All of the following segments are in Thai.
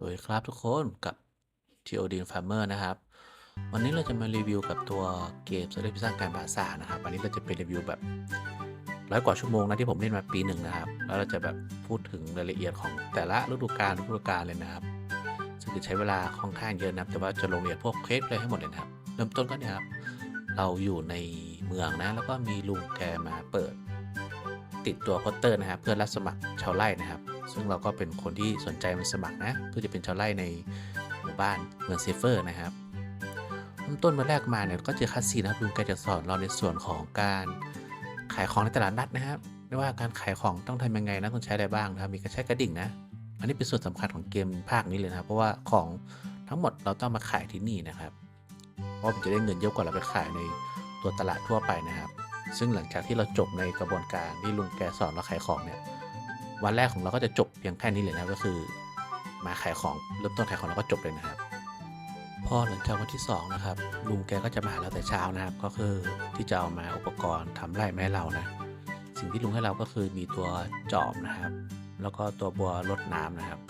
สวัสดีครับทุกคนกับ TOD Farmer นะครับ วันนี้เราจะมารีวิวกับตัวเกม s o l i d Pizza การบาซ่านะครับ วันนี้เราจะเป็นรีวิวแบบร้อยกว่าชั่วโมงนะที่ผมเล่นมาปีหนึ่งนะครับ แล้วเราจะแบบพูดถึงรายละเอียดของแต่ละฤดูกาลฤดูกาลเลยนะครับ ซึ่งจะใช้เวลาค่อนข้างเยอะนะแต่ว่าจะลงรายละเอียดพวกเคสเลยให้หมดเลยนะครับ เริ่มต้นก็เนี่ยครับ เราอยู่ในเมืองนะ แล้วก็มีลุงแกมาเปิด ติดตัวโพสเตอร์นะครับเพื่อรับสมัครชาวไร่นะครับ ซึ่งเราก็เป็นคนที่สนใจมาสมัครนะเพื่อจะเป็นชาวไร่ในหมู่บ้านเมืองเซฟเฟอร์นะครับเริ่มต้นมาแรกมาเนี่ยก็เจอคัสซีนะครับลุงแกจะสอนเราในส่วนของการขายของในตลาดนัดนะครับไม่ว่าการขายของต้องทำยังไงนะต้องใช้อะไรบ้างนะครับมีการใช้กระดิ่งนะอันนี้เป็นส่วนสำคัญของเกมภาคนี้เลยนะครับเพราะว่าของทั้งหมดเราต้องมาขายที่นี่นะครับเพราะมันจะได้เงินเยอะกว่าเราไปขายในตัวตลาดทั่วไปนะครับ ซึ่งหลังจากที่เราจบในกระบวนการที่ลุงแกสอนเราขายของเนี่ย วันแรกของเราก็จะจบเพียงแค่นี้เลยนะก็คือ มาขายของเริ่มต้นขายของเราก็จบเลยนะครับ พอหลังจากวันที่สองนะครับลุงแกก็จะมาหาเราแต่เช้านะครับ ก็คือที่จะเอามาอุปกรณ์ทำไร่มาให้เรานะ สิ่งที่ลุงให้เราก็คือมีตัวจอบนะครับ แล้วก็ตัวบัวรดน้ำนะครับ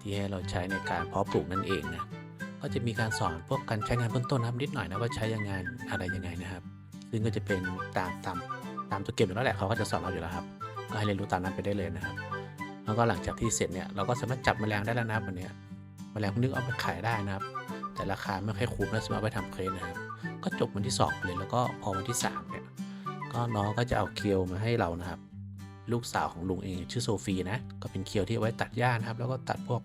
ที่ให้เราใช้ในการเพาะปลูกนั่นเองนะก็จะมีการสอนพวกการใช้งานเบื้องต้นนะครับนิดหน่อยนะว่าใช้ยังไงอะไรยังไงนะครับ ซึ่งก็จะเป็นตามตามตามตัวเกมอยู่แล้วแหละเขาก็จะสอนเราอยู่แล้วครับ ก็ให้เรียนรู้ตามนั้นไปได้เลยนะครับ แล้วก็หลังจากที่เสร็จเนี่ยเราก็สามารถจับแมลงได้แล้วนะครับวันนี้แมลงพวกนี้เอาไปขายได้นะครับ แต่ราคาไม่ค่อยคุ้มนะสำหรับไปทำเครนนะครับ ก็จบวันที่2เลยแล้วก็พอวันที่3เนี่ยก็น้องก็จะเอาเคียวมาให้เรานะครับ ลูกสาวของลุงเองชื่อโซฟีนะก็เป็นเคียวที่เอาไว้ตัดหญ้านะครับ แล้วก็ตัดพวก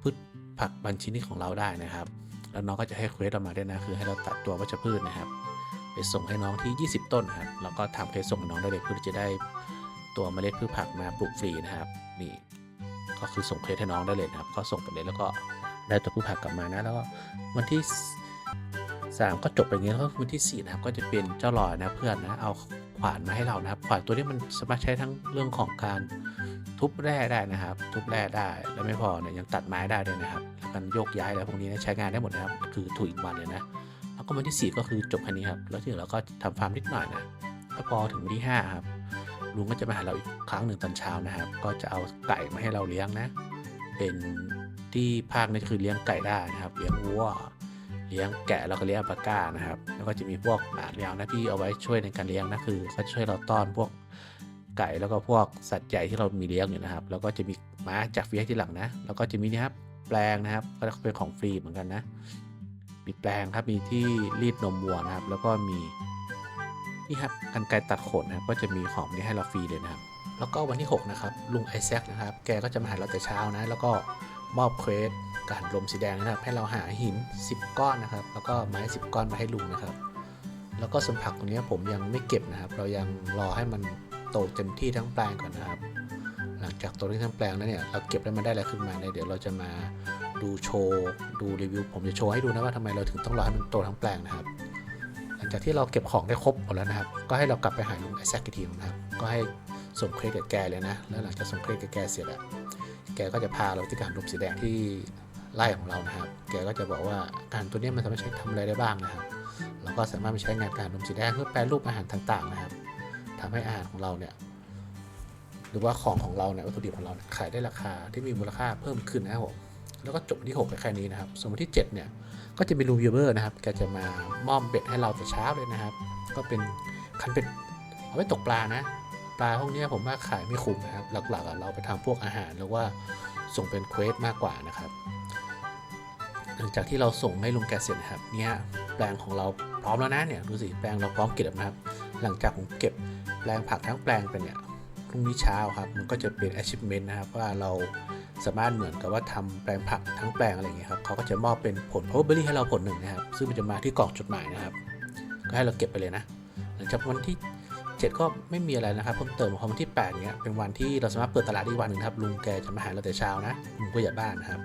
พืชผักบางชนิดของเราได้นะครับ แล้วน้องก็จะให้เควสเรามาด้วยนะคือให้เราตัดตัววัชพืชนะครับ ไปส่งให้น้องที่ 20 ต้นนะครับแล้วก็ทำเคสส่งให้น้องได้เลยเพื่อจะได้ ตัวเมล็ดพืชผักมาปลูกฟรีนะครับ นี่ก็คือส่งเคสให้น้องได้เลยนะครับ ก็ส่งไปเลยแล้วก็ได้ตัวพืชผักกลับมานะ แล้วก็วันที่ 3 ก็จบไปงี้แล้วก็วันที่ 4 นะครับ ก็จะเป็นเจ้าหลอยนะเพื่อนนะเอาขวานมาให้เรานะครับ ขวานตัวนี้มันสามารถใช้ทั้งเรื่องของการทุบแร่ได้นะครับ ทุบแร่ได้แล้วไม่พอเนี่ยยังตัดไม้ได้ด้วยนะครับแล้วกันโยกย้ายอะไรพวกนี้นะใช้งานได้หมดนะครับ คือถูกอีกวันเลยนะแล้วก็วันที่ 4 ก็คือจบแค่นี้ครับแล้วที่เหลือเราก็ทำฟาร์มนิดหน่อยนะแล้วพอถึงวันที่5ครับ ลุงก็จะมาหาเราอีกครั้งหนึ่งตอนเช้านะครับ ก็จะเอาไก่มาให้เราเลี้ยงนะ เป็นที่ภาคนี้คือเลี้ยงไก่ได้นะครับ เลี้ยงวัว เลี้ยงแกะแล้วก็เลี้ยงอัลปาก้านะครับ แล้วก็จะมีพวกหมาเลี้ยงนะที่เอาไว้ช่วยในการเลี้ยงนะคือเขาช่วยเราต้อนพวกไก่แล้วก็พวกสัตว์ใหญ่ที่เรามีเลี้ยงอยู่นะครับ แล้วก็จะมีม้าจากฟรีให้ที่หลังนะ แล้วก็จะมีนี่ครับแปลงนะครับ ก็เป็นของฟรีเหมือนกันนะ มีแปลงครับ มีที่รีดนมวัวนะครับ แล้วก็มี นี่ครับกันไกตัดขนนะก็จะมีของนี้ให้เราฟรีเลยนะครับ แล้วก็วันที่ 6 นะครับ ลุงไอแซคนะครับ แกก็จะมาหาเราแต่เช้านะ แล้วก็มอบเควสการลมสีแดงนะครับ ให้เราหาหิน 10 ก้อนนะครับ แล้วก็ไม้ 10 ก้อนมาให้ลุงนะครับ แล้วก็ส่วนผักตรงนี้ผมยังไม่เก็บนะครับ เรายังรอให้มันโตเต็มที่ทั้งแปลงก่อนนะครับ หลังจากโตที่ทั้งแปลงแล้วเนี่ย เราเก็บแล้วมันได้อะไรขึ้นมาเนี่ยเดี๋ยวเราจะมาดูโชว์ ดูรีวิว ผมจะโชว์ให้ดูนะว่าทำไมเราถึงต้องรอให้มันโตทั้งแปลงนะครับ จากที่เราเก็บของได้ครบหมดแล้วนะครับ ก็ให้เรากลับไปหาลุงไอแซคอีกทีนะครับ ก็ให้ส่งเครดิตแกเลยนะ แล้วหลังจากส่งเครดิตแกเสร็จอะแกก็จะพาเราที่การลมสีแดงที่ไร่ของเรานะครับ แกก็จะบอกว่าการตัวนี้มันสามารถใช้ทำอะไรได้บ้างนะครับ เราก็สามารถไปใช้งานการลมสีแดงเพื่อแปรรูปอาหารต่างๆนะครับทำให้อาหารของเราเนี่ย หรือว่าของของเราเนี่ยวัตถุดิบของเราขายได้ราคาที่มีมูลค่าเพิ่มขึ้นนะครับผมแล้วก็จบที่ 6 ไปแค่นี้นะครับ ส่วนวันที่ 7 เนี่ย ก็จะเป็นลูวิเวอร์นะครับแกจะมามอบเบ็ดให้เราแต่เช้าเลยนะครับ ก็เป็นคันเป็ดเอาไว้ตกปลานะ ปลาพวกนี้ผมว่าขายไม่คุ้มนะครับ หลักๆเราไปทำพวกอาหารหรือว่าส่งเป็นเควสมากกว่านะครับ หลังจากที่เราส่งให้ลุงแกเสร็จนะครับ เนี่ยแปลงของเราพร้อมแล้วนะเนี่ยดูสิแปลงเราพร้อมเก็บแล้วนะครับ หลังจากผมเก็บแปลงผักทั้งแปลงไปเนี่ยพรุ่งนี้เช้าครับ มันก็จะเป็น achievement นะครับว่าเรา สามารถเหมือนกับว่าทำแปลงผักทั้งแปลงอะไรอย่างเงี้ยครับเขาก็จะมอบเป็นผล probability ให้เราผลหนึ่งนะครับ ซึ่งมันจะมาที่กล่องจดหมายนะครับ ก็ให้เราเก็บไปเลยนะ หลังจากวันที่ 7 ก็ไม่มีอะไรนะครับเพิ่มเติมพอวันที่8เนี้ยเป็นวันที่เราสามารถเปิดตลาดอีกวันหนึ่งครับลุงแกจะมาหาเราแต่เช้านะลุงผู้ใหญ่บ้านนะครับ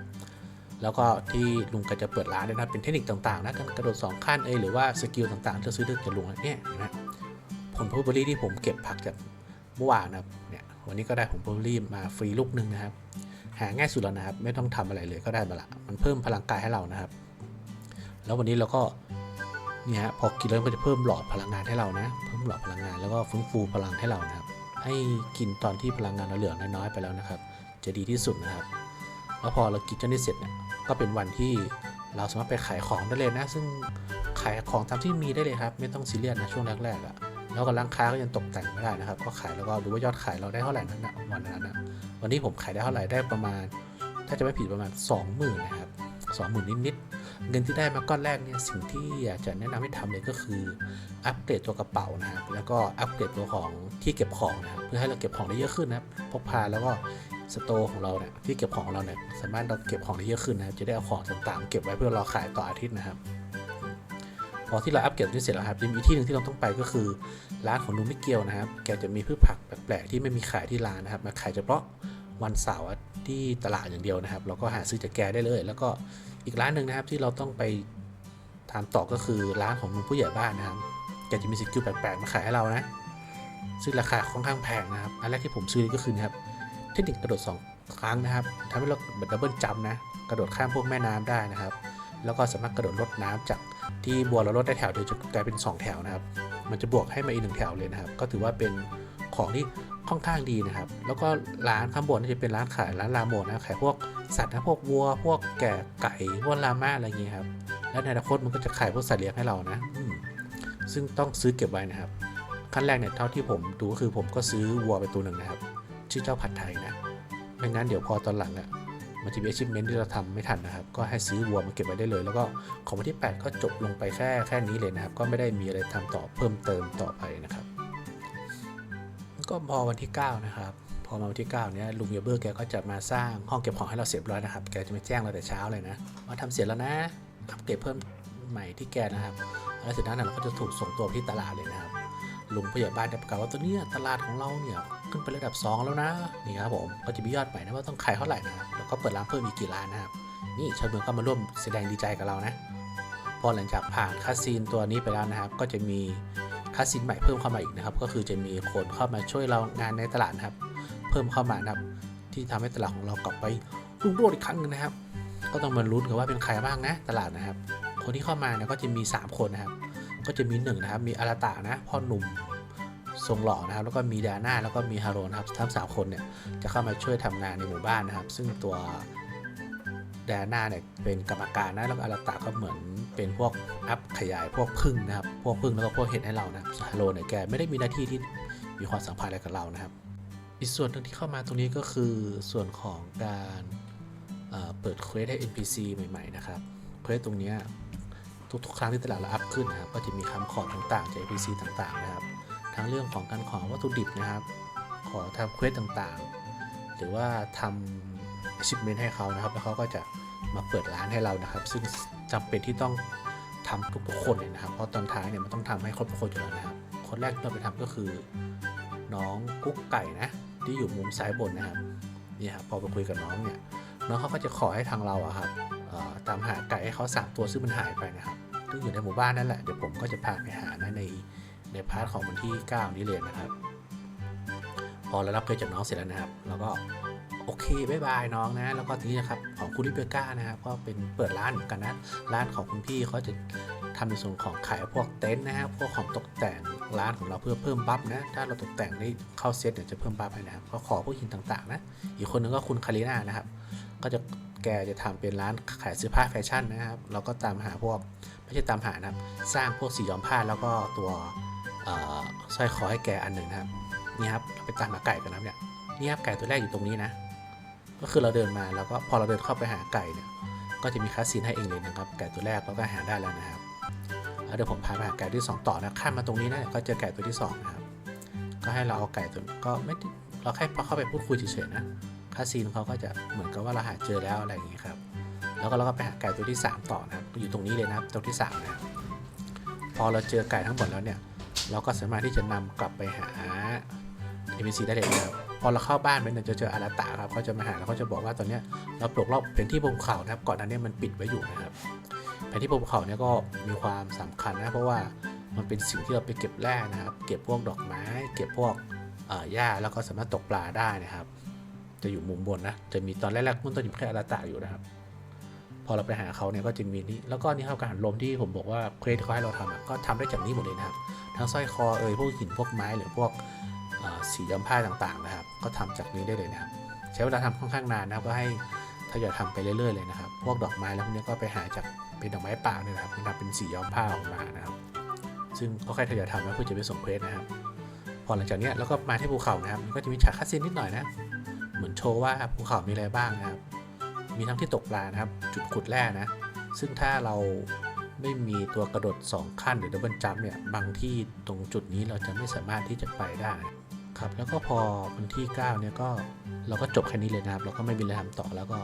แล้วก็ที่ลุงแกจะเปิดร้านนะครับเป็นเทคนิคต่างๆนะการกระโดดสองขั้นเอยหรือว่าสกิลต่างๆที่เราซื้อจากลุงเนี่ยเห็นไหมผล probability ที่ผมเก็บผักจากเมื่อวานนะครับเนี่ยวันนี้ก็ได้ผล probability มาฟรีลูกหนึ่งนะครับ หาง่ายสุดแล้วนะครับ ไม่ต้องทำอะไรเลยก็ได้มาละมันเพิ่มพลังกายให้เรานะครับ แล้ววันนี้เราก็เนี่ยฮะพอกินแล้วมันจะเพิ่มหลอดพลังงานให้เรานะ เพิ่มหลอดพลังงานแล้วก็ฟื้นฟูพลังให้เรานะครับ ให้กินตอนที่พลังงานเราเหลือน้อยๆไปแล้วนะครับ จะดีที่สุดนะครับ แล้วพอเรากินจ้านี่เสร็จเนี่ยก็เป็นวันที่เราสามารถไปขายของได้เลยนะ ซึ่งขายของตามที่มีได้เลยครับ ไม่ต้องซีเรียสนะช่วงแรกๆอะ่ะแล้วก็ร้านค้าก็ยังตกแต่งไม่ได้นะครับ ก็ขายแล้วก็ดูว่ายอดขายเราได้เท่าไหร่นั้นนะวันนั้นนะ วันนี้ผมขายได้เท่าไหร่ได้ประมาณ ถ้าจะไม่ผิดประมาณ 20,000นะครับ20,000นิดๆเงินที่ได้มาก้อนแรกเนี่ยสิ่งที่อยากจะแนะนำให้ทำเลยก็คืออัปเกรดตัวกระเป๋านะครับแล้วก็อัปเกรดตัวของที่เก็บของนะเพื่อให้เราเก็บของได้เยอะขึ้นนะครับพกพาแล้วก็สโตร์ของเราเนี่ยที่เก็บของของเราเนี่ยสามารถเราเก็บของได้เยอะขึ้นนะครับจะได้เอาของต่างๆ เก็บไว้เพื่อรอขายต่ออาทิตย์นะครับ พอที่เราอัปเกรดนี้เสร็จแล้วครับยังมีที่หนึ่งที่เราต้องไปก็คือร้านของนุ้มิเกียวนะครับ แกจะมีพืชผักแปลกๆที่ไม่มีขายที่ร้านนะครับ มาขายเฉพาะวันเสาร์ที่ตลาดอย่างเดียวนะครับ เราก็หาซื้อจากแกได้เลย แล้วก็อีกร้านหนึ่งนะครับที่เราต้องไปทานต่อก็คือร้านของลุงผู้ใหญ่บ้านนะครับ แกจะมีสกิลแปลกๆมาขายให้เรานะ ซึ่งราคาค่อนข้างแพงนะครับ อันแรกที่ผมซื้อก็คือนะครับ เทคนิคกระโดด 2 ครั้งนะครับทำให้เราแบบดับเบิลจัมนะ กระโดดข้ามพวกแม่น้ำได้นะครับ แล้วก็สามารถกระโดดลดน้ำจาก ที่บัวเราลดได้แถวเดียวจะกลายเป็น 2 แถวนะครับ มันจะบวกให้มาอีกหนึ่งแถวเลยนะครับ ก็ถือว่าเป็นของที่ค่อนข้างดีนะครับ แล้วก็ร้านข้างบนจะเป็นร้านขายร้านลาโมนะขายพวกสัตว์นะพวกวัว พวกแกะไก่พวกลาม่าอะไรอย่างเงี้ยครับ แล้วในอนาคตมันก็จะขายพวกสัตว์เลี้ยงให้เรานะอืมซึ่งต้องซื้อเก็บไว้นะครับ ขั้นแรกเนี่ยเท่าที่ผมดูก็คือผมก็ซื้อวัวไปตัวหนึ่งนะครับ ชื่อเจ้าผัดไทยนะ ไม่งั้นเดี๋ยวพอตอนหลังอะ่ะ มันจะมี achievement ที่เราทำไม่ทันนะครับ ก็ให้ซื้อวัวมาเก็บไว้ได้เลย แล้วก็ของวันที่ 8 ก็จบลงไปแค่แค่นี้เลยนะครับ ก็ไม่ได้มีอะไรทำต่อเพิ่มเติมต่อไปนะครับ ก็พอวันที่ 9 นะครับพอมาวันที่9เนี้ยลุงเยเบอร์แกก็จะมาสร้างห้องเก็บของให้เราเสร็จร้อยนะครับ แกจะมาแจ้งเราแต่เช้าเลยนะว่าทำเสร็จแล้วนะอัปเกรดเพิ่มใหม่ที่แกนะครับแล้วเสร็จแล้วนั้นเราก็จะถูกส่งตัวไปที่ตลาดเลยนะครับลุงผู้ใหญ่บ้านจะประกาศว่าตัวเนี้ยตลาดของเราเนี่ยขึ้นไประดับ 2 แล้วนะนี่ครับผมก็จะมียอดใหม่นะว่าต้องขายเท่าไหร่นะ ครับแล้วก็เปิดร้านเพิ่มอีกกี่ร้านนะครับ นี่ชาวเมืองก็มาร่วมแสดงดีใจกับเรานะ พอหลังจากผ่านคาซีนตัวนี้ไปแล้วนะครับ ก็จะมีคาซีนใหม่เพิ่มเข้ามาอีกนะครับ ก็คือจะมีคนเข้ามาช่วยเรางานในตลาดนะครับ เพิ่มเข้ามานะครับ ที่ทำให้ตลาดของเรากลับไปรุ่งโรจน์อีกครั้งนึงนะครับ ก็ต้องมาลุ้นกันว่าเป็นใครบ้างนะ ตลาดนะครับ คนที่เข้ามาเนี่ยก็จะมี 3 คนนะครับ ก็จะมีหนึ่งนะครับ มีอาราตะนะ พ่อหนุ่ม ทรงหล่อนะครับ แล้วก็มีดาน่าแล้วก็มีฮาโรนครับทั้งสามคนเนี่ยจะเข้ามาช่วยทำงานในหมู่บ้านนะครับ ซึ่งตัวดาน่าเนี่ยเป็นกรรมการนะแล้วก็อาราตะก็เหมือนเป็นพวกอัพขยายพวกพึ่งนะครับ พวกพึ่งแล้วก็พวกเห็ดให้เรานะฮาโรเนี่ยแกไม่ได้มีหน้าที่ที่มีความสัมพันธ์อะไรกับเรานะครับ อีกส่วนหนึ่งที่เข้ามาตรงนี้ก็คือส่วนของการเอ่อเปิดเควสให้ NPC ใหม่ๆนะครับเควสตรงนี้ทุกๆ ครั้งที่ตลาดเราอัพขึ้นนะครับ ก็จะมีคำขอต่างๆจาก NPC ต่างๆนะครับ ทั้งเรื่องของการขอวัตถุดิบนะครับ ขอทำเควสต่างๆ หรือว่าทำ achievement ให้เขานะครับ แล้วเขาก็จะมาเปิดร้านให้เรานะครับ ซึ่งจำเป็นที่ต้องทำทุกๆคนเลยนะครับ เพราะตอนท้ายเนี่ยมันต้องทำให้ครบทุกคนอยู่แล้วนะครับ คนแรกที่เราไปทำก็คือ น้องกุ๊กไก่นะ ที่อยู่มุมซ้ายบนนะครับนี่ครับพอไปคุยกับน้องเนี่ยน้องเขาก็จะขอให้ทางเราอะครับตามหาไก่ให้เขาสามตัวซึ่งมันหายไปนะครับซึ่งอยู่ในหมู่บ้านนั่นแหละเดี๋ยวผมก็จะพาไปหานะใน ในพาร์ทของวันที่ 9 นี้เลยนะครับ พอเรารับเงินจากน้องเสร็จแล้วนะครับเราก็โอเคบายบายน้องนะ แล้วก็ทีนี้นะครับของคุณลิเบก้านะครับก็เป็นเปิดร้านเหมือนกันนะ ร้านของคุณพี่เขาจะทำในส่วนของขายพวกเต็นท์นะครับพวกของตกแต่งร้านของเราเพื่อเพิ่มบัฟนะ ถ้าเราตกแต่งได้เข้าเซตเดี๋ยวจะเพิ่มบัฟให้นะครับก็ขอพวกหินต่างๆ นะ อีกคนนึงก็คุณคาริน่านะครับ ก็จะแกจะทำเป็นร้านขายเสื้อผ้าแฟชั่นนะครับเราก็ตามหาพวกไม่ใช่ตามหานะครับ สร้างพวกสีย้อมผ้าแล้วก็ตัว สร้อยคอให้แกอันหนึ่งนะครับนี่ครับเราไปตามหาไก่กันนะเนี่ยนี่ครับไก่ตัวแรกอยู่ตรงนี้นะ ก็คือเราเดินมาแล้วก็พอเราเดินเข้าไปหาไก่เนี่ยก็จะมีคัสซีนให้เองเลยนะครับ ไก่ตัวแรกเราก็หาได้แล้วนะครับแล้วเดี๋ยวผมพาไปหาไก่ที่สองต่อนะข้ามมาตรงนี้นะเดี๋ยก็เจอไก่ตัวที่สองนะครับก็ให้เราเอาไก่ตัวก็ไม่เราแค่พอเข้าไปพูดคุยเฉยๆนะคาซีนเขาก็จะเหมือนกับว่าเราหาเจอแล้วอะไรอย่างนี้ครับแล้วก็เราก็ไปหาไก่ตัวที่ 3 ต่อนะครับอยู่ตรงนี้เลยนะครับตัวที่3นะพอเราเจอไก่ทั้งหมดแล้วเนี่ย เราก็สามารถที่จะนำกลับไปหา NPC ได้เลยนะครับพอเราเข้าบ้านไปเนี่ยจะเจออาราตะครับเขาจะมาหาแล้วเขาจะบอกว่าตอนนี้เราปลดรอบแผนที่ภูเขานะครับก่อนหน้านี้มันปิดไว้อยู่นะครับแผนที่ภูเขาเนี่ยก็มีความสำคัญนะเพราะว่ามันเป็นสิ่งที่เราไปเก็บแร่นะครับ เก็บพวกดอกไม้ เก็บพวกอ่อหญ้าแล้วก็สามารถตกปลาได้นะครับ จะอยู่มุมบนนะจะมีตอนแรกๆมันต้นอยู่แค่อาราตะอยู่นะครับ อเราไปหาเขาเนี่ยก็จะมีนี่แล้วก็นี่ครับการลมที่ผมบอกว่าเควสที่เขาให้เราทำอะก็ทำได้จากนี้หมดเลยนะครับ ทั้งสร้อยคอเอ่ยพวกหินพวกไม้หรือพวกสีย้อมผ้าต่างๆนะครับ ก็ทำจากนี้ได้เลยนะครับ ใช้เวลาทำค่อนข้างนานนะครับก็ให้ทยอยทำไปเรื่อยๆเลยนะครับ พวกดอกไม้แล้วพวกนี้ก็ไปหาจากเป็นดอกไม้ป่าเนี่ยนะครับมันทำเป็นสีย้อมผ้าออกมานะครับ ซึ่งก็ค่อยทยอยทำแล้วเพื่อจะไปส่งเควสนะครับ พอหลังจากเนี้ยเราก็มาที่ภูเขานะครับก็จะมีฉากคัดซีนนิดหน่อยนะ เหมือนโชว์ว่าภูเขามีอะไรบ้างนะครับ มีทั้งที่ตกปลานะครับ จุดขุดแร่นะ ซึ่งถ้าเราไม่มีตัวกระโดด 2 ขั้นหรือดับเบิลจัมเนี่ย บางที่ตรงจุดนี้เราจะไม่สามารถที่จะไปได้ครับ แล้วก็พอวันที่ 9 เนี่ยก็เราก็จบแค่นี้เลยนะครับ เราก็ไม่มีอะไรทำต่อแล้วก็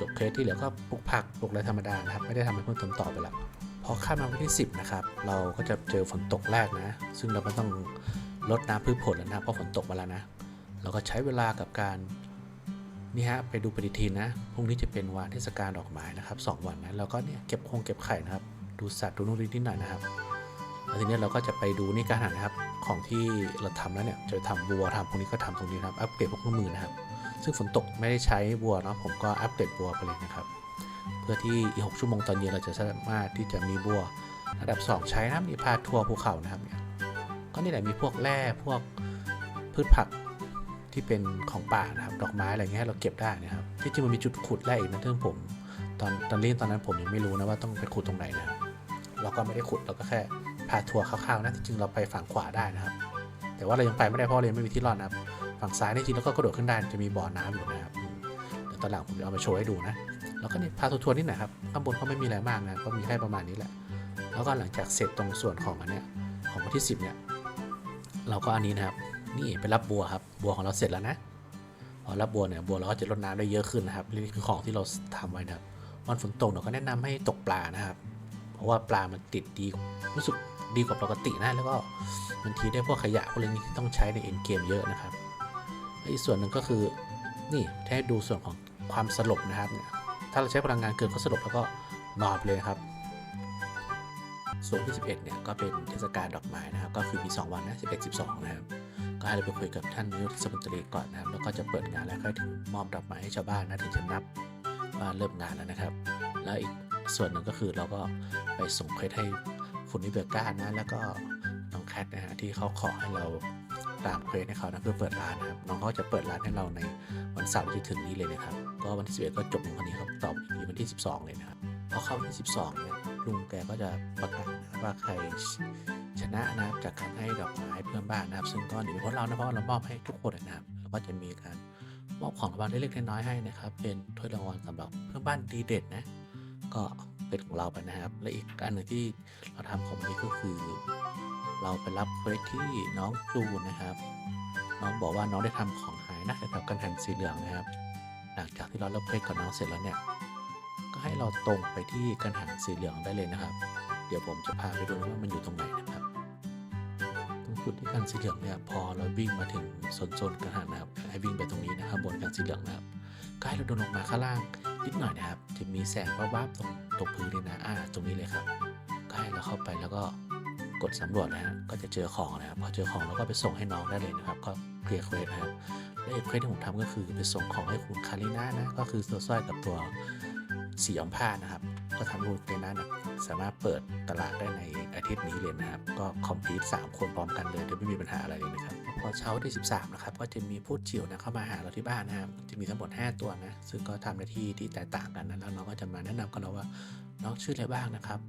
จบเคสที่เหลือก็ปลูกผักปลูกอะไรธรรมดานะครับ ไม่ได้ทำอะไรเพิ่มเติมต่อไปแล้วพอข้ามมาวันที่ 10 นะครับ เราก็จะเจอฝนตกแรกนะ ซึ่งเราก็ต้องลดน้ำพืชผลแล้วนะเพราะฝนตกมาแล้วนะ เราก็ใช้เวลากับการ นี่ฮะไปดูปฏิทินนะพรุ่งนี้จะเป็นวันเทศกาลดอกไม้นะครับสองวันนะเราก็เนี่ยเก็บคงเก็บไข่นะครับ ดูสัตว์ดูนู่นนิดหน่อยนะครับแล้วทีนี้เราก็จะไปดูนี่การหันนะครับของที่เราทำแล้วเนี่ยจะทำบัวทำพวกนี้ก็ทำตรงนี้นะครับอัปเกรดพวกเครื่องมือนะครับ ซึ่งฝนตกไม่ได้ใช้บัวเนาะผมก็อัปเกรดบัวไปเลยนะครับ เพื่อที่อีก6ชั่วโมงตอนเย็นเราจะสามารถที่จะมีบัวระดับ 2 ใช้นะครับนี่พาทัวร์ภูเขานะครับเนี่ยก็นี่แหละมีพวกแร่พวกพืชผัก ที่เป็นของป่านะครับดอกไม้อะไรเงี้ยให้เราเก็บได้นะครับที่จริงมันมีจุดขุดแร่อีกนะที่ผมตอนตอนเล่นตอนนั้นผมยังไม่รู้นะว่าต้องไปขุดตรงไหนนะครับเราก็ไม่ได้ขุดเราก็แค่พาทัวร์คร่าวๆนะที่จริงเราไปฝั่งขวาได้นะครับ แต่ว่าเรายังไปไม่ได้เพราะเรายังไม่มีที่รอดนะครับฝั่งซ้ายนี่จริงแล้วก็กระโดดขึ้นได้จะมีบ่อน้ำอยู่นะครับเดี๋ยวตอนหลังผมจะเอามาโชว์ให้ดูนะแล้วก็นี่พาทัวร์นิดหน่อยครับข้างบนก็ไม่มีอะไรมากนะก็มีแค่ประมาณนี้แหละ แล้วก็หลังจากเสร็จตรงส่วนของอันเนี้ยของวันที่ 10เนี่ยเราก็อันนี้นะครับ นี่ไปรับบัวครับ บัวของเราเสร็จแล้วนะ พอรับบัวเนี่ย บัวเราก็จะลดน้ำได้เยอะขึ้นนะครับ นี่คือของที่เราทำไว้นะครับ วันฝนตกเราก็แนะนำให้ตกปลานะครับ เพราะว่าปลามันติดดีรู้สึกดีกว่าปกตินะ แล้วก็บางทีได้พวกขยะพวกนี้ที่ต้องใช้ในเอ็นเกมเยอะนะครับอีกส่วนหนึ่งก็คือ นี่ให้ดูส่วนของความสลบนะครับเนี่ยถ้าเราใช้พลังงานเกินก็สลบแล้วก็นอนไปเลยครับส่วนที่ 11 เนี่ย ก็เป็นเทศกาลดอกไม้นะครับ ก็คือมี 2 วันนะ 11 12 นะครับ ก็ให้เราไปคุยกับท่านนายกเทศมนตรีก่อนนะครับแล้วก็จะเปิดงานแล้วก็ถึงมอบดอกไม้ให้ชาวบ้านนะถึงจะนับว่าเริ่มงานแล้วนะครับ แล้วอีกส่วนหนึ่งก็คือเราก็ไปส่งเคสให้คุณนิเบอร์ก้านะแล้วก็น้องแคทนะฮะที่เขาขอให้เราตามเควสให้เขานะเพื่อเปิดร้านนะครับน้องเขาจะเปิดร้านให้เราในวันเสาร์ที่ถึงนี้เลยนะครับก็วันที่11ก็จบลงวันนี้ครับตอบอีกทีวันที่ 12 เลยนะครับพอเข้าวันที่ 12เนี่ยลุงแกก็จะประกาศว่าใคร ชนะนะครับจากการให้ดอกไม้เพื่อนบ้านนะครับ ซึ่งก็หนีไม่พ้นเรานะเพราะเรามอบให้ทุกคนนะครับแล้วก็จะมีการมอบของรางวัลเล็กๆน้อยๆให้นะครับ เป็นถ้วยรางวัลสำหรับเพื่อนบ้านดีเด่นนะ ก็เป็นของเราไปนะครับ และอีกการหนึ่งที่เราทำของนี้ก็คือ เราไปรับเควสที่น้องจูนนะครับ น้องบอกว่าน้องได้ทำของหายนะแถวๆกันหันสีเหลืองนะครับ หลังจากที่เราเลิกเควสกับน้องเสร็จแล้วเนี่ยก็ให้เราตรงไปที่กันหันสีเหลืองได้เลยนะครับ เดี๋ยวผมจะพาไปดูว่ามันอยู่ตรงไหนนะครับ จุดที่กันสีเหลืองเนี่ยพอเราวิ่งมาถึงโซนกันหันนะครับให้วิ่งไปตรงนี้นะครับบนกันสีเหลืองนะครับก็ให้เราเดินลงมาข้างล่างนิดหน่อยนะครับ จะมีแสงวับๆตรงตรงพื้นเลยนะอ่าตรงนี้เลยครับก็ให้เราเข้าไปแล้วก็กดสำรวจนะฮะก็จะเจอของนะครับพอเจอของเราก็ไปส่งให้น้องได้เลยนะครับ ก็เคลียร์เควสนะครับและเควสที่ผมทำก็คือไปส่งของให้คุณคาริน่านะก็คือตัวสร้อยกับตัวสีย้อมผ้านะครับ ก็ทำรูปในนั้นสามารถเปิดตลาดได้ในอาทิตย์นี้เลยนะครับ ก็คอมพลีทสามคนพร้อมกันเลยโดยไม่มีปัญหาอะไรเลยนะครับ พอเช้าที่ 13 นะครับ ก็จะมีพูดจิ๋วนะเข้ามาหาเราที่บ้านนะครับ จะมีทั้งหมด 5 ตัวนะ ซึ่งก็ทำหน้าที่ที่แตกต่างกันนะแล้วน้องก็จะมาแนะนำกับเราว่าน้องชื่ออะไรบ้างนะครับ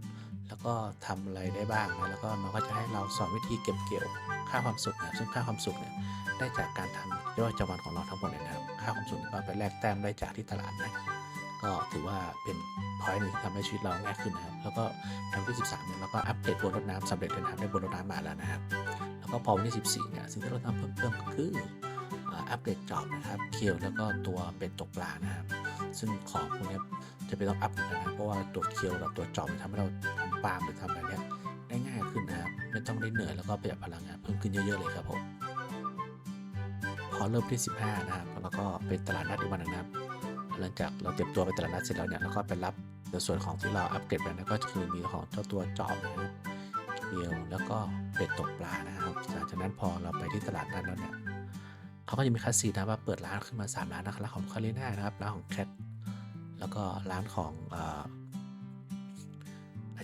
แล้วก็ทำอะไรได้บ้างนะ แล้วก็น้องก็จะให้เราสอนวิธีเก็บเกี่ยวค่าความสุขนะ ซึ่งค่าความสุขเนี่ยได้จากการทำยอดจำวันของเราทั้งหมดเลยนะครับ ค่าความสุขก็ไปแลกแต้มได้จากที่ตลาดนะ ก็ถือว่าเป็นพอยต์หนึ่งที่ทำให้ชีวิตเราง่ายขึ้นนะครับ แล้วก็ทำที่ 13เนี่ยเราก็อัปเดตบนรถน้ำสำเร็จเลยนะครับได้บนรถน้ำมาแล้วนะครับ แล้วก็พอวันที่ 14เนี่ยสิ่งที่เราทำเพิ่มเติมก็คืออัปเดตจอบนะครับเคียวแล้วก็ตัวเป็ดตกปลานะครับ ซึ่งของพวกนี้จะเป็นต้องอัพกันนะเพราะว่าตัวเคียวกับตัวจอบมันทำให้เราทำฟาร์มหรือทำอะไรเนี้ยได้ง่ายขึ้นนะครับ ไม่ต้องได้เหนื่อยแล้วก็ประหยัดพลังงานเพิ่มขึ้นเยอะๆเลยครับผมพอเริ่มที่ 15 นะครับแล้วก็เป็นตลาดนัดอีกวันหนึงนะครับ หลังจากเราเตรียมตัวไปตลาดนัดเสร็จแล้วเนี่ยเราก็ไปรับในส่วนของที่เราอัปเกรดไปนะก็คือมีของเจ้าตัวจอบนะครับเคียวแล้วก็เป็ดตกปลานะครับหลังจากนั้นพอเราไปที่ตลาดนัดแล้วเนี่ยเขาก็จะมีคัสซีนะว่าเปิดร้านขึ้นมาสามร้านนะครับร้านของคาริน่านะครับร้านของแคทแล้วก็ร้านของอ่า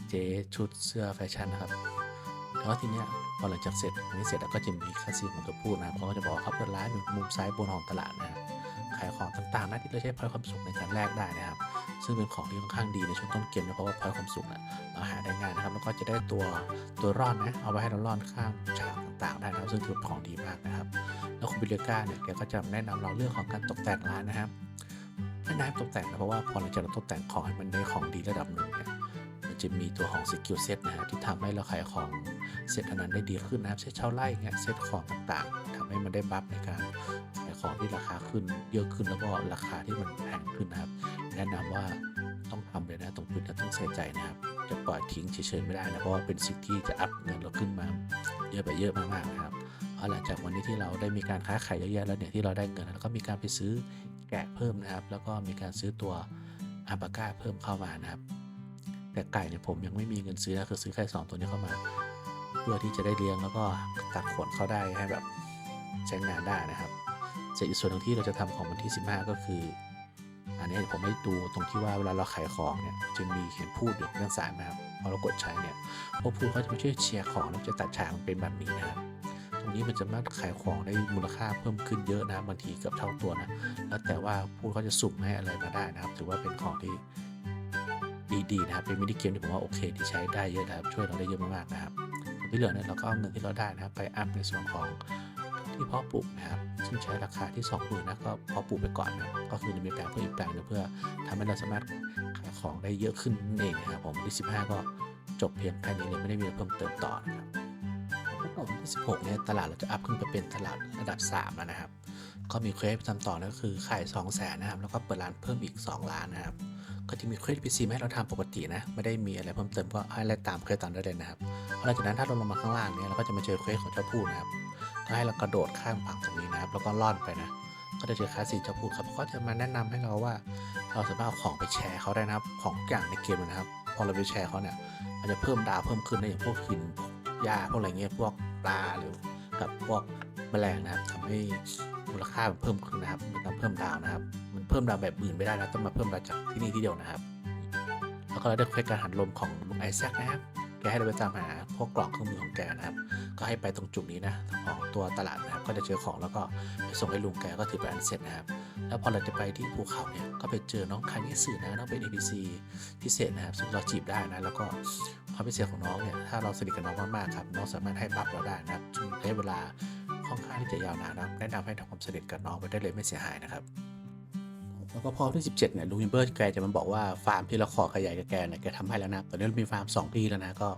เจชุดเสื้อแฟชั่นนะครับแล้วทีเนี้ยพอหลังจากเสร็จนี้เสร็จแล้วก็จะมีคาซีของตัวพูดนะครับเขาก็จะบอกเขาเปิดร้านอยู่มุมซ้ายบนของตลาดนะายของต่างๆนะที่เราใช้พอยความสุขในการแลกได้นะครับ ซึ่งเป็นของที่ค่อนข้างดีในช่วงต้นเกมนะเพราะว่าพอยความสุขนะเราหาได้ง่ายนะครับแล้วก็จะได้ตัวตัวรอนนะเอาไว้ให้เรารอนข้ามฉากต่างๆได้นะครับซึ่งถือเป็นของดีมากนะครับ แล้วคุณบิลเลก้าเนี่ยแกก็จะแนะนำเราเรื่องของการตกแต่งร้านนะครับแนะนำตกแต่งนะเพราะว่าพอเราจะตกแต่งของให้มันได้ของดีระดับหนึ่งเนี่ย จะมีตัวของสกิลเซ็ตนะฮะที่ทำให้เราขายของเซตอันนั้นได้ดีขึ้นนะครับเช่นเช่าไร่เงี้ยเซตของต่างๆทำให้มันได้บัฟในการขายของที่ราคาขึ้นเยอะขึ้นแล้วก็ราคาที่มันแพงขึ้นนะครับ แนะนำว่าต้องทำเลยนะตรงจุดนั้นต้องใส่ใจนะครับ จะปล่อยทิ้งเฉยๆไม่ได้นะเพราะว่าเป็นสิ่งที่จะอัพเงินเราขึ้นมาเยอะไปเยอะมากๆนะครับเอาหลังจากวันนี้ที่เราได้มีการค้าขายเยอะแยะแล้วเนี่ยที่เราได้เงินแล้วก็มีการไปซื้อแกะเพิ่มนะครับ แล้วก็มีการซื้อตัวอาบาก้าเพิ่มเข้ามานะครับ แต่ไก่เนี่ยผมยังไม่มีเงินซื้อนะคือซื้อแค่สองตัวนี้เข้ามา เพื่อที่จะได้เลี้ยงแล้วก็ตัดขนเขาได้ให้แบบใช้งานได้นะครับส่วนอีกส่วนหนึ่งที่เราจะทำของวันที่ 15 ก็คือ อันนี้ผมไม่ดูตรงที่ว่าเวลาเราขายของเนี่ยจะมีเขียนพูดอยู่ด้านซ้ายนะครับพอเรากดใช้เนี่ยพวกพูดเขาจะมาช่วยเชียร์ของแล้วจะตัดฉากเป็นแบบนี้นะครับตรงนี้มันจะมารถขายของได้มูลค่าเพิ่มขึ้นเยอะนะบางทีเกือบเท่าตัวนะแล้วแต่ว่าพูดเขาจะสุ่มให้อะไรมาได้นะครับ ถือว่าเป็นของที่ ดีๆนะครับเป็นมินิเกมที่ผมว่าโอเคที่ใช้ได้เยอะนะครับช่วยเราได้เยอะมากๆนะครับที่เหลือเนี่ยเราก็เอาเงินที่เราได้นะครับไปอัพในส่วนของที่เพาะปลูกนะครับซึ่งใช้ราคาที่2 0,000นนะก็เพาะปลูกไปก่อนนะก็คือจะมีแปลงเพิ่มอีกแปลงนึงเพื่อทำให้เราสามารถขายของได้เยอะขึ้นนั่นเองนะครับผมที่ 15 ก็จบเพียงแค่นี้เลยไม่ได้มีเพิ่มเติมต่อนะครับแล้วก็วันที่16เนี่ยตลาดเราจะอัพขึ้นไปเป็นตลาดระดับ3แล้วนะครับ ก็มีเควสทำต่อนั่นก็คือขาย2 0 0แสนนะครับแล้วก็เปิดร้านเพิ่มอีก 2 ล้านนะครับ ก็จะมีเควสพีซีให้เราทำปกตินะ ไม่ได้มีอะไรเพิ่มเติมก็ให้เรตามเควสตามได้เลยนะครับหลังจากนั้นถ้าเราลงมาข้างล่างเนี่ยเราก็จะมาเจอเควสของเจ้าพูดนะครับก็ให้เรากระโดดข้ามฝั่งตรงนี้นะครับแล้วก็ล่อนไปนะก็จะเจอคลาสสีเจ้าพูดครับเขาจะมาแนะนำให้เราว่า เราสามารถเอาของไปแชร์เขาได้นะครับ ของทุกอย่างในเกมนะครับ พอเราไปแชร์เขาเนี่ย มันจะเพิ่มดาวเพิ่มขึ้นได้อย่างพวกหินหญ้าพวกอะไรเงี้ย พวกปลาหรือกับพวกแมลงนะครับทำให้มูลค่ามันเพิ่มขึ้นนะครับมันต้องเพิ่มดาวนะครับ เพิ่มดาวแบบอื่นไม่ได้นะต้องมาเพิ่มดาวจากที่นี่ที่เดียวนะครับ แล้วก็เราได้เควสการหันลมของลุงไอแซคนะครับแกให้เราไปตามหาพวกกล่องเครื่องมือของแกนะครับ ก็ให้ไปตรงจุดนี้นะของตัวตลาดนะครับ ก็จะเจอของแล้วก็ไปส่งให้ลุงแกก็ถือเป็นอันเสร็จนะครับ แล้วพอเราจะไปที่ภูเขาเนี่ยก็ไปเจอน้องคานิสึนะน้องเป็น NPC พิเศษนะครับ ซึ่งเราจีบได้นะแล้วก็ความพิเศษของน้องเนี่ยถ้าเราสนิทกับน้องมากๆครับน้องสามารถให้บัฟเราได้นะครับซึ่งระยะเวลาค่อนข้างที่จะยาวนานนะแนะนำให้ทำความสนิทกับน้องไปได้เลยไม่เสียหายนะครับ แล้วก็พอที่ 17เนี่ยลุงวิมเบอร์แกจะมาบอกว่าฟาร์มที่เราขอขยายกับแกเนี่ยแกทำให้แล้วนะตอนนี้เรามีฟาร์ม2ที่แล้วนะก็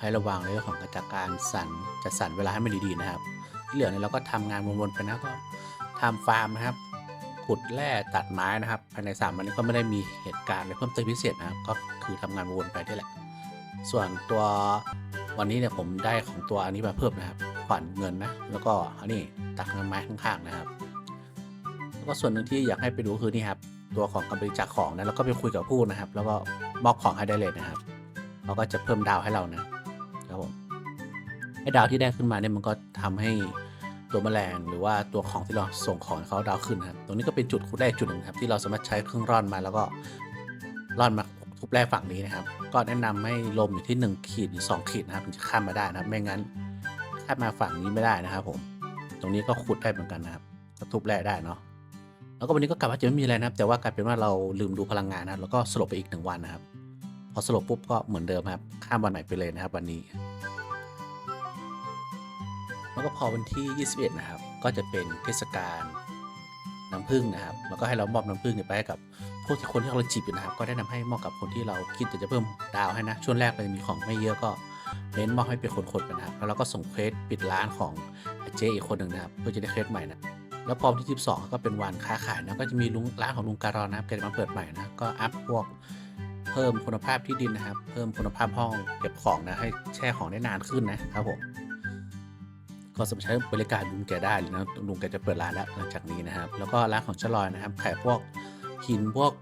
ให้ระวังเรื่องของการจัดการสรรจัดสรรเวลาให้มันดีๆนะครับที่เหลือเนี่ยเราก็ทำงานวนๆไปนะก็ทำฟาร์มนะครับขุดแร่ตัดไม้นะครับภายในสามวันนี้ก็ไม่ได้มีเหตุการณ์อะไรเพิ่มเติมพิเศษนะครับก็คือทำงานวนไปนี่แหละ ส่วนตัววันนี้เนี่ยผมได้ของตัวอันนี้มาเพิ่มนะครับขวัญเงินนะแล้วก็อันนี้ตักเงินไม้ข้างๆนะครับ แล้วก็ส่วนหนึ่งที่อยากให้ไปดูคือนี่ครับตัวของการบริจาคของนะแล้วก็ไปคุยกับผู้นะครับ แล้วก็มอบของให้ได้เลยนะครับเราก็จะเพิ่มดาวให้เรานะครับผมไอ้ดาวที่ได้ขึ้นมาเนี่ยมันก็ทำให้ตัวแมลงหรือว่าตัวของที่เราส่งของเขาดาวขึ้นนะครับตรงนี้ก็เป็นจุดคุดแรกจุดหนึ่งครับที่เราสามารถใช้เครื่องร่อนมาแล้วก็ร่อนมาทุบแร่ฝั่งนี้นะครับ ก็แนะนำให้ลมอยู่ที่ 1 ขีดหรือ 2 ขีดนะครับถึงจะข้ามมาได้นะครับ ไม่งั้นข้ามมาฝั่งนี้ไม่ได้นะครับผม ตรงนี้ก็ขุดได้เหมือนกันนะครับก็ทุบแร่ได้เนาะ แล้วก็วันนี้ก็กลับว่าจะไม่มีอะไรนะครับแต่ว่ากลายเป็นว่าเราลืมดูพลังงานนะแล้วก็สลบไปอีกหนึ่งวันนะครับ พอสลบปุ๊บก็เหมือนเดิมครับข้ามวันไหนไปเลยนะครับวันนี้ แล้วก็พอวันที่ 21 นะครับ ก็จะเป็นเทศกาลน้ำผึ้งนะครับแล้วก็ให้เรามอบน้ำผึ้งไปให้กับพวกที่คนที่เราจีบอยู่นะครับ ก็ได้นำให้มอบกับคนที่เราคิดจะเพิ่มดาวให้นะช่วงแรกเลยมีของไม่เยอะก็เน้นมอบให้เป็นคนๆไปนะครับแล้วเราก็ส่งเควสปิดร้านของเจอีกคนหนึ่งนะครับเพื่อจะได้เควสใหม่นะ แล้วพอวันที่ 12 ก็เป็นวันค้าขายนะก็จะมีลุงร้านของลุงการอนะครับแกจะมาเปิดใหม่นะก็อัพพวกเพิ่มคุณภาพที่ดินนะครับ เพิ่มคุณภาพห้องเก็บของนะให้แช่ของได้นานขึ้นนะครับผมก็สามารถใช้บริการลุงแกได้เลยนะลุงแกจะเปิดร้านแล้วหลังจากนี้นะครับ แล้วก็ร้านของชลอยนะครับขายพวกหินพวก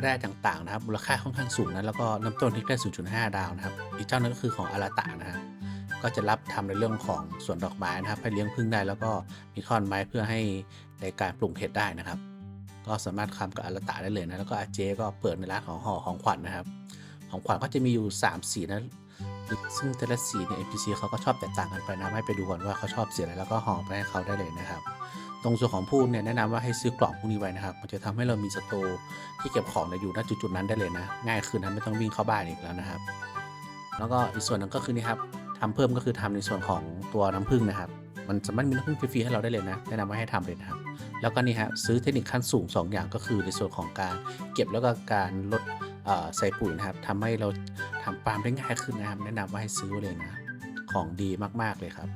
แร่ต่างๆนะครับมูลค่าค่อนข้างสูงนะแล้วก็น้ำต้นที่ได้0.5 ดาวนะครับอีกเจ้านึงก็คือของอาราตะนะครับ ก็จะรับทำในเรื่องของสวนดอกไม้นะครับให้เลี้ยงพึ่งได้แล้วก็มีท่อนไม้เพื่อให้ในการปลูกเห็ดได้นะครับ ก็สามารถทำกับอาราตะได้เลยนะแล้วก็อาเจก็เปิดในร้านของห่อของขวัญนะครับ ของขวัญก็จะมีอยู่ 3 สีนะซึ่งแต่ละสีเนี่ย NPC เขาก็ชอบแตกต่างกันไปนะให้ไปดูก่อนว่าเขาชอบสีอะไรแล้วก็ห่อไปให้เขาได้เลยนะครับ ตรงส่วนของพูดเนี่ยแนะนำว่าให้ซื้อกล่องพวกนี้ไว้นะครับ มันจะทำให้เรามีสตร์ที่เก็บของเนี่ยอยู่ณจุดๆนั้นได้เลยนะ ง่ายขึ้นนะไม่ต้องวิ่งเข้าบ้านอีกแล้วนะครับ แล้วก็อีกส่วนหนึงก็คือนี่ครับ ทำเพิ่มก็คือทำในส่วนของตัวน้ำผึ้งนะครับ มันสามารถมีน้ำผึ้งฟรีๆให้เราได้เลยนะ แนะนำว่าให้ทำเลยนะครับ แล้วก็นี่ฮะซื้อเทคนิคขั้นสูง 2 อย่างก็คือในส่วนของการเก็บแล้วก็การลดใส่ปุ๋ยนะครับทำให้เราทำฟาร์มได้ง่ายขึ้นนะครับ แนะนำว่าให้ซื้อเลยนะ ของดีมากๆเลยครับ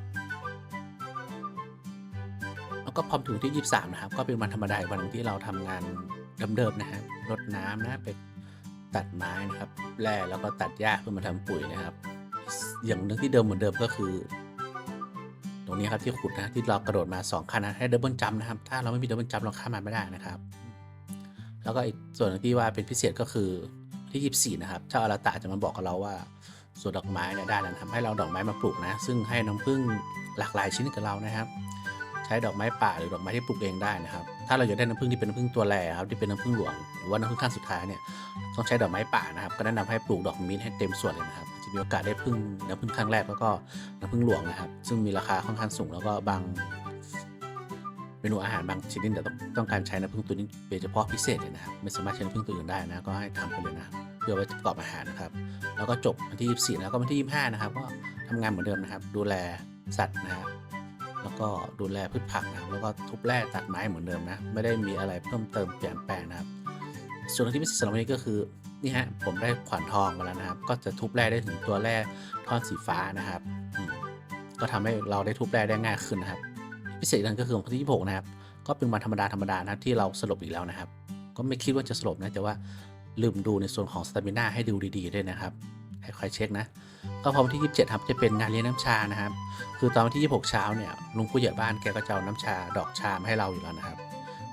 แล้วก็พร้อมถึงที่ 23 นะครับ ก็เป็นวันธรรมดาวันที่เราทำงานเดิมๆนะครับรดน้ำนะไปตัดไม้นะครับแร่แล้วก็ตัดหญ้าเพื่อมาทำปุ๋ยนะครับ อย่างหนึงที่เดิมเหมือนเดิมก็คือ ตรงนี้ครับที่ขุดนะที่เรากระโดดมา2ขั้นนะให้ดับเบิลจัมนะครับ ถ้าเราไม่มีดับเบิลจัมเราข้ามมาไม่ได้นะครับ แล้วก็อีกส่วนที่ว่าเป็นพิเศษก็คือที่24นะครับเจ้าอาราตะจะมาบอกกับเราว่าสวนดอกไม้เนี่ยได้แล้วทำให้เราดอกไม้มาปลูกนะ ซึ่งให้น้ำผึ้งหลากหลายชนิดกับเรานะครับ ใช้ดอกไม้ป่าหรือดอกไม้ที่ปลูกเองได้นะครับ ถ้าเราอยากได้น้ำผึ้งที่เป็นน้ำผึ้งตัวแรครับที่เป็นน้ำผึ้งหลวงหรือว่าน้ำผึ้งขั้นสุดท้ายเนี่ยต้องใช้ดอกไม้ป่านะครับ ก็แนะนำให้ปลูกดอกมิ้นให้เต็มส่วนเลยนะครับ มีโอกาสได้พึ่งน้ำผึ้งครั้งแรกแล้วก็น้ำผึ้งหลวงนะครับ ซึ่งมีราคาค่อนข้างสูงแล้วก็บางเมนูอาหารบางชนิดเนี่ยต้องต้องการใช้น้ำผึ้งตัวนี้โดยเฉพาะพิเศษเลยนะครับไม่สามารถใช้น้ำผึ้งตัวอื่นได้นะก็ให้ทำไปเลยนะเพื่อไว้ประกอบอาหารนะครับ แล้วก็จบวันที่ 24 แล้วก็วันที่ 25 นะครับ ก็ทำงานเหมือนเดิมนะครับ ดูแลสัตว์นะครับแล้วก็ดูแลพืชผักนะแล้วก็ทุบแร่ตัดไม้เหมือนเดิมนะ ไม่ได้มีอะไรเพิ่มเติมเปลี่ยนแปลงนะครับ ส่วนที่พิเศษสำหรับวันนี้ก็คือ นี่ฮะผมได้ขวานทองมาแล้วนะครับ ก็จะทุบแร่ได้ถึงตัวแร่ท่อนสีฟ้านะครับก็ทำให้เราได้ทุบแร่ได้ง่ายขึ้นนะครับ พิเศษกนั่นก็คือวันที่26นะครับ ก็เป็นวันธรรมดาธรรมดานะครับที่เราสลบอีกแล้วนะครับ ก็ไม่คิดว่าจะสลบนะแต่ว่าลืมดูในส่วนของสตามิน่าให้ดูดีๆด้วยนะครับให้คอยเช็คนะ ก็พอวันที่ 27 ครับ จะเป็นงานเลี้ยงน้ำชานะครับ คือตอนวันที่ 26 เช้าเนี่ยลุงผู้ใหญ่บ้านแกก็จะเอาน้ำชาดอกชามาให้เราอยู่แล้วนะครับ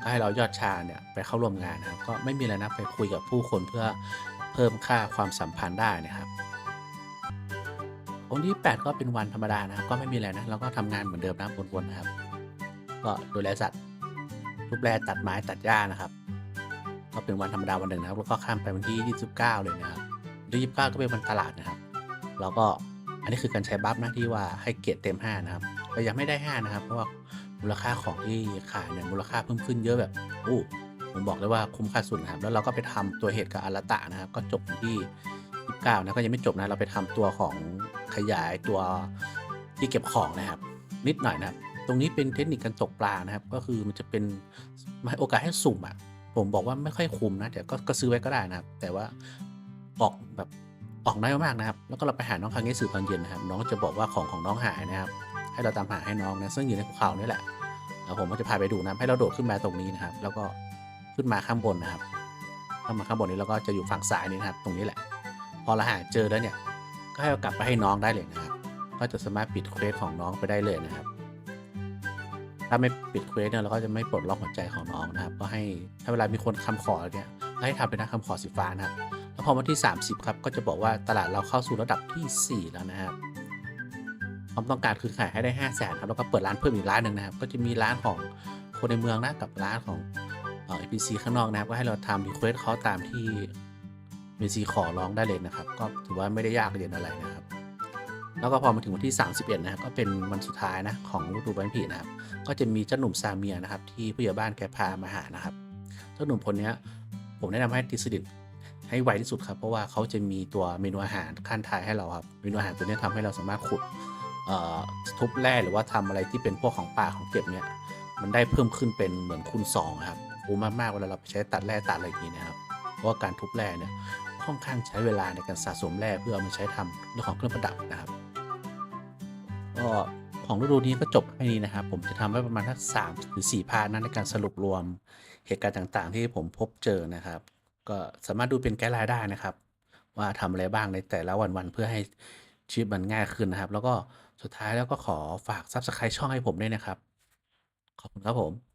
ก็ให้เรายอดชาเนี่ยไปเข้าร่วมงานนะครับ ก็ไม่มีอะไรนะไปคุยกับผู้คนเพื่อเพิ่มค่าความสัมพันธ์ได้นะครับวันที่ 8 ก็เป็นวันธรรมดานะครับ ก็ไม่มีอะไรนะเราก็ทำงานเหมือนเดิมนะวนๆนะครับ ก็ดูแลสัตว์รูปแลตัดไม้ตัดหญ้านะครับ ก็เป็นวันธรรมดาวันหนึ่งนะครับ แล้วก็ข้ามไปวันที่ 29 เลยนะครับวันที่29 ก็เป็นวันตลาดนะครับเราก็อันนี้คือการใช้บัฟนะที่ว่าให้เกียรติเต็ม 5 นะครับแต่ยังไม่ได้ 5 นะครับ เพราะว่า มูลค่าของที่ขายเนี่ยมูลค่าเพิ่มขึ้นเยอะแบบอู้ผมบอกเลยว่าคุ้มค่าสุดนะครับแล้วเราก็ไปทำตัวเหตุกับอาราตะนะครับก็จบที่29นะก็ยังไม่จบนะเราไปทำตัวของขยายตัวที่เก็บของนะครับ นิดหน่อยนะครับ ตรงนี้เป็นเทคนิคการตกปลานะครับ ก็คือมันจะเป็นโอกาสให้สุ่มอะผมบอกว่าไม่ค่อยคุ้มนะแต่ก็ก็ซื้อไว้ก็ได้นะครับ แต่ว่าออกแบบออกน้อยมากนะครับ แล้วก็เราไปหาน้องคางเงสือตอนเย็นนะครับ น้องจะบอกว่าของของน้องหายนะครับ ให้เราตามหาให้น้องนะซึ่งอยู่ในภูเขานี่แหละแล้วผมก็จะพาไปดูนะให้เราโดดขึ้นมาตรงนี้นะครับ แล้วก็ขึ้นมาข้างบนนะครับขึ้นมาข้างบนนี้แล้วก็จะอยู่ฝั่งซ้ายนี่นะครับ ตรงนี้แหละ พอเราหาเจอแล้วเนี่ย ก็ให้เรากลับไปให้น้องได้เลยนะครับ ก็จะสามารถปิดเควสของน้องไปได้เลยนะครับ ถ้าไม่ปิดเควสเนี่ยเราก็จะไม่ปลดล็อกหัวใจของน้องนะครับ ก็ให้ถ้าเวลามีคนคำขอเนี่ยให้ทำเป็นนะคำขอสีฟ้านะครับ แล้วพอวันที่ 30 ครับ ก็จะบอกว่าตลาดเราเข้าสู่ระดับที่ 4 แล้วนะครับ ความต้องการคือขายให้ได้5 0 0แสนครับแล้วก็เปิดร้านเพิ่มอีกร้านหนึ่งนะครับ ก็จะมีร้านของคนในเมืองนะกับร้านของเอ่อ NPC ข้างนอกนะครับ ก็ให้เราทำรีเควสเขาตามที่ NPC ขอร้องได้เลยนะครับ ก็ถือว่าไม่ได้ยากเย็นอะไรนะครับ แล้วก็พอมาถึงวันที่ 31 นะครับก็เป็นวันสุดท้ายนะของฤดูใบไม้ผลินะครับ ก็จะมีเจ้าหนุ่มซาเมียนะครับที่ผู้ใหญ่บ้านแกพามาหานะครับ เจ้าหนุ่มคนนี้ผมแนะนำให้ติดสนิทให้ไวที่สุดครับ เพราะว่าเขาจะมีตัวเมนูอาหารขั้นท้ายให้เราครับ เมนูอาหารตัวนี้ยทำให้เราสามารถขุด ทุบแร่หรือว่าทำอะไรที่เป็นพวกของป่าของเก็บเนี่ยมันได้เพิ่มขึ้นเป็นเหมือนคูณ2ครับคุ้มมากๆเวลาเราไปใช้ตัดแร่ตัดอะไรอย่างนี้นะครับเพราะการทุบแร่เนี่ยค่อนข้างใช้เวลาในการสะสมแร่เพื่อเอามาใช้ทำเรื่องของเครื่องประดับนะครับก็ของฤดูนี้ก็จบแค่นี้นะครับ ผมจะทำไว้ประมาณทักสามหรือสี่พาร์ทนะในการสรุปรวมเหตุการณ์ต่างๆ ที่ผมพบเจอนะครับ ก็สามารถดูเป็นไกด์ไลน์ได้นะครับ ว่าทำอะไรบ้างในแต่ละวันๆเพื่อให้ชีวิตมันง่ายขึ้นนะครับ แล้วก็ สุดท้ายแล้วก็ขอฝาก Subscribe ช่องให้ผมด้วยนะครับ ขอบคุณครับผม